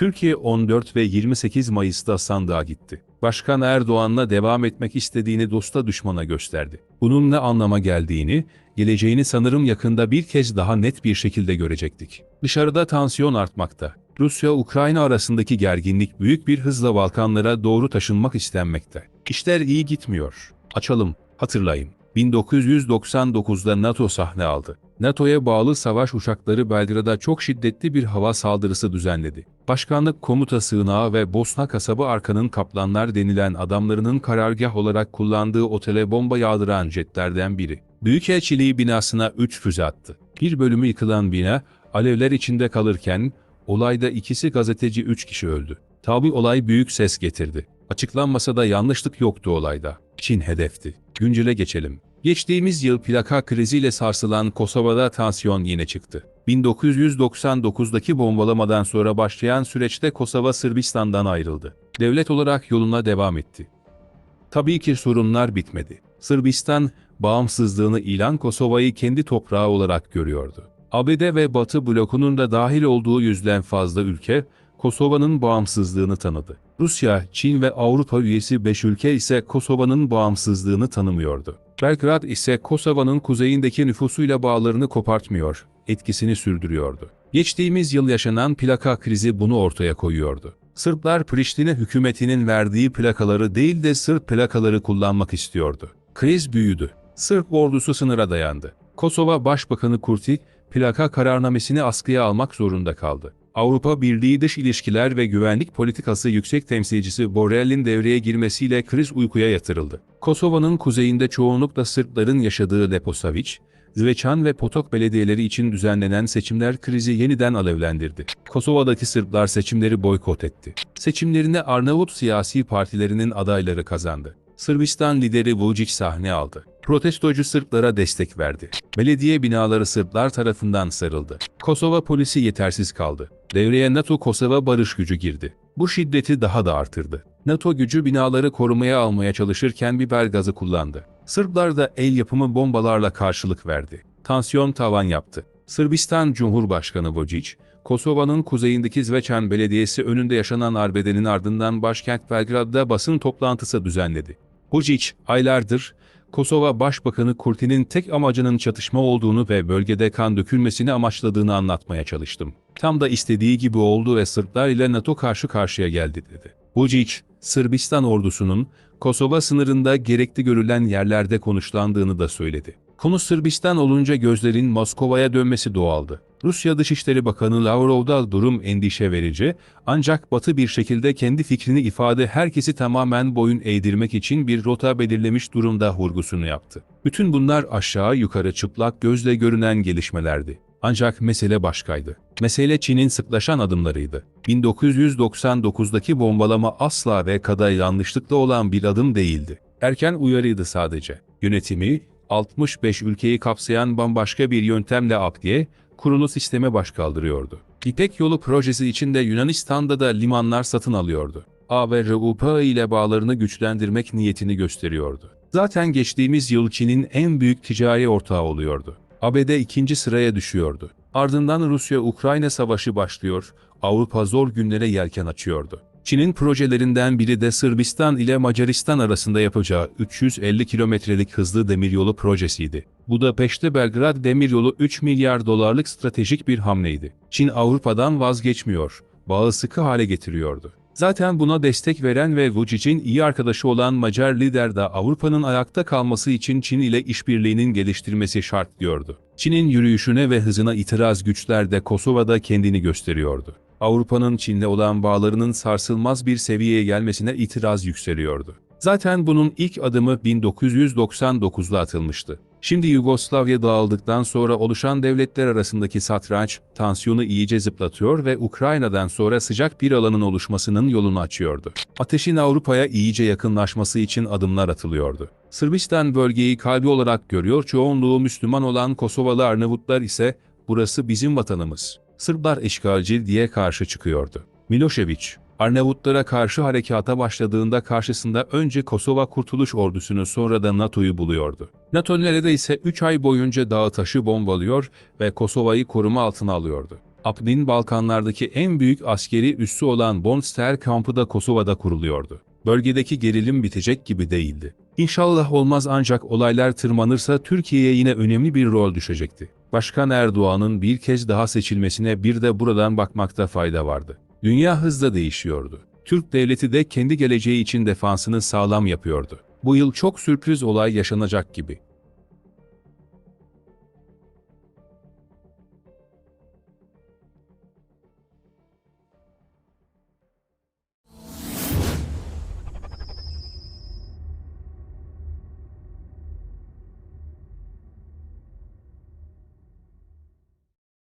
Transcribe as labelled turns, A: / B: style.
A: Türkiye 14 ve 28 Mayıs'ta sandığa gitti. Başkan Erdoğan'la devam etmek istediğini dosta düşmana gösterdi. Bunun ne anlama geldiğini, geleceğini sanırım yakında bir kez daha net bir şekilde görecektik. Dışarıda tansiyon artmakta. Rusya-Ukrayna arasındaki gerginlik büyük bir hızla Balkanlara doğru taşınmak istenmekte. İşler iyi gitmiyor. Açalım, hatırlayın. 1999'da NATO sahne aldı. NATO'ya bağlı savaş uçakları Belgrad'a çok şiddetli bir hava saldırısı düzenledi. Başkanlık komuta sığınağı ve Bosna kasabı Arka'nın kaplanlar denilen adamlarının karargah olarak kullandığı otele bomba yağdıran jetlerden biri. Büyükelçiliği binasına 3 füze attı. Bir bölümü yıkılan bina, alevler içinde kalırken, olayda ikisi gazeteci 3 kişi öldü. Tabi olay büyük ses getirdi. Açıklanmasa da yanlışlık yoktu olayda. Çin hedefti. Güncele geçelim. Geçtiğimiz yıl plaka kriziyle sarsılan Kosova'da tansiyon yine çıktı. 1999'daki bombalamadan sonra başlayan süreçte Kosova Sırbistan'dan ayrıldı. Devlet olarak yoluna devam etti. Tabii ki sorunlar bitmedi. Sırbistan, bağımsızlığını ilan Kosova'yı kendi toprağı olarak görüyordu. ABD ve Batı blokunun da dahil olduğu yüzden fazla ülke, Kosova'nın bağımsızlığını tanıdı. Rusya, Çin ve Avrupa üyesi 5 ülke ise Kosova'nın bağımsızlığını tanımıyordu. Belgrad ise Kosova'nın kuzeyindeki nüfusuyla bağlarını kopartmıyor, etkisini sürdürüyordu. Geçtiğimiz yıl yaşanan plaka krizi bunu ortaya koyuyordu. Sırplar Priştine hükümetinin verdiği plakaları değil de Sırp plakaları kullanmak istiyordu. Kriz büyüdü. Sırp ordusu sınıra dayandı. Kosova Başbakanı Kurti, plaka kararnamesini askıya almak zorunda kaldı. Avrupa Birliği Dış İlişkiler ve Güvenlik Politikası Yüksek Temsilcisi Borrell'in devreye girmesiyle kriz uykuya yatırıldı. Kosova'nın kuzeyinde çoğunlukla Sırpların yaşadığı Leposavić, Zveçan ve Potok belediyeleri için düzenlenen seçimler krizi yeniden alevlendirdi. Kosova'daki Sırplar seçimleri boykot etti. Seçimlerine Arnavut siyasi partilerinin adayları kazandı. Sırbistan lideri Vučić sahne aldı. Protestocu Sırplara destek verdi. Belediye binaları Sırplar tarafından sarıldı. Kosova polisi yetersiz kaldı. Devreye NATO Kosova barış gücü girdi. Bu şiddeti daha da artırdı. NATO gücü binaları korumaya almaya çalışırken biber gazı kullandı. Sırplar da el yapımı bombalarla karşılık verdi. Tansiyon tavan yaptı. Sırbistan Cumhurbaşkanı Vučić, Kosova'nın kuzeyindeki Zveçan Belediyesi önünde yaşanan arbedenin ardından başkent Belgrad'da basın toplantısı düzenledi. Vučić, aylardır Kosova Başbakanı Kurti'nin tek amacının çatışma olduğunu ve bölgede kan dökülmesini amaçladığını anlatmaya çalıştım. Tam da istediği gibi oldu ve Sırplar ile NATO karşı karşıya geldi dedi. Vučić, Sırbistan ordusunun Kosova sınırında gerekli görülen yerlerde konuşlandığını da söyledi. Konu Sırbistan olunca gözlerin Moskova'ya dönmesi doğaldı. Rusya Dışişleri Bakanı Lavrov'da durum endişe verici, ancak Batı bir şekilde kendi fikrini ifade herkesi tamamen boyun eğdirmek için bir rota belirlemiş durumda vurgusunu yaptı. Bütün bunlar aşağı yukarı çıplak gözle görünen gelişmelerdi. Ancak mesele başkaydı. Mesele Çin'in sıklaşan adımlarıydı. 1999'daki bombalama asla ve kadar yanlışlıkla olan bir adım değildi. Erken uyarıydı sadece. Yönetimi, 65 ülkeyi kapsayan bambaşka bir yöntemle ABD'ye, kurulu sisteme başkaldırıyordu. İpek Yolu projesi içinde Yunanistan'da da limanlar satın alıyordu. A ve RUP ile bağlarını güçlendirmek niyetini gösteriyordu. Zaten geçtiğimiz yıl Çin'in en büyük ticari ortağı oluyordu. ABD ikinci sıraya düşüyordu. Ardından Rusya-Ukrayna savaşı başlıyor, Avrupa zor günlere yelken açıyordu. Çin'in projelerinden biri de Sırbistan ile Macaristan arasında yapacağı 350 kilometrelik hızlı demiryolu projesiydi. Budapeşte Belgrad demiryolu 3 milyar dolarlık stratejik bir hamleydi. Çin Avrupa'dan vazgeçmiyor, bağı sıkı hale getiriyordu. Zaten buna destek veren ve Vučić'in iyi arkadaşı olan Macar lider de Avrupa'nın ayakta kalması için Çin ile işbirliğinin geliştirmesi şart diyordu. Çin'in yürüyüşüne ve hızına itiraz güçler de Kosova'da kendini gösteriyordu. Avrupa'nın Çin'le olan bağlarının sarsılmaz bir seviyeye gelmesine itiraz yükseliyordu. Zaten bunun ilk adımı 1999'da atılmıştı. Şimdi Yugoslavya dağıldıktan sonra oluşan devletler arasındaki satranç, tansiyonu iyice zıplatıyor ve Ukrayna'dan sonra sıcak bir alanın oluşmasının yolunu açıyordu. Ateşin Avrupa'ya iyice yakınlaşması için adımlar atılıyordu. Sırbistan bölgeyi kalbi olarak görüyor, çoğunluğu Müslüman olan Kosovalı Arnavutlar ise burası bizim vatanımız. Sırplar işgalci diye karşı çıkıyordu. Milošević, Arnavutlara karşı harekata başladığında karşısında önce Kosova Kurtuluş Ordusu'nu sonra da NATO'yu buluyordu. NATO neredeyse 3 ay boyunca dağı taşı bombalıyor ve Kosova'yı koruma altına alıyordu. Apnin Balkanlardaki en büyük askeri üssü olan Bonster kampı da Kosova'da kuruluyordu. Bölgedeki gerilim bitecek gibi değildi. İnşallah olmaz ancak olaylar tırmanırsa Türkiye'ye yine önemli bir rol düşecekti. Başkan Erdoğan'ın bir kez daha seçilmesine bir de buradan bakmakta fayda vardı. Dünya hızla değişiyordu. Türk devleti de kendi geleceği için defansını sağlam yapıyordu. Bu yıl çok sürpriz olay yaşanacak gibi.